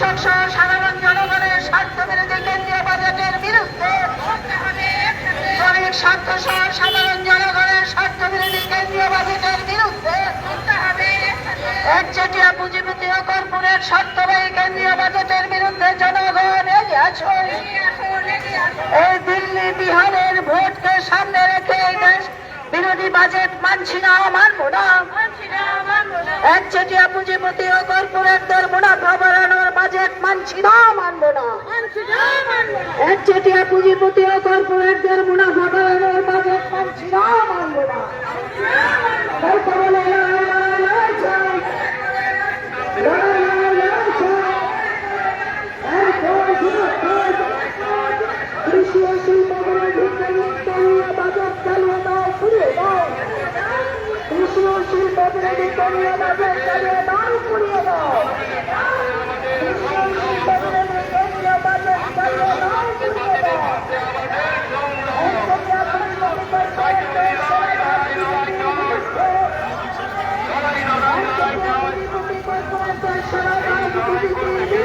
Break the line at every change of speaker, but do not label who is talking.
কৃষক সহ সাধারণ জনগণের স্বার্থ বিরোধী কেন্দ্রীয় বাজেটের বিরুদ্ধে শ্রমিক স্বার্থ সহ সাধারণ জনগণের স্বার্থ বিরোধী কেন্দ্রীয় বাজেটের বিরুদ্ধে একচেটিয়া পুঁজিপতি ও কর্পোরেট স্বার্থবাহী কেন্দ্রীয় বাজেটের বিরুদ্ধে জনগণ এগিয়ে এই দিল্লি বিহারের ভোটকে সামনে রেখে এই দেশ বিরোধী বাজেট মানছি না, মানবো না। একচেটিয়া পুঁজিপতি ও কর্পোরেটদের মুনাফা বাড়ানোর বাজেট মানছি না মানবো না একচেটিয়া পুঁজিপতি ও কর্পোরেটদের মুনাফা বাড়ানোর বাজেট মানছি না মানবো না বাজেট চালিয়ে দাও কৃষি ও ফিরিয়ে দাও কৃষি ও শিল্প বিরোধী কেন্দ্রীয় বাজেট চালিয়ে দাও ফিরিয়ে দাও একচেটিয়া পুঁজিপতি কর্পোরেটদের পুঁজিপতি কর্পোরেটদের সারা রাজনীতির বিরুদ্ধে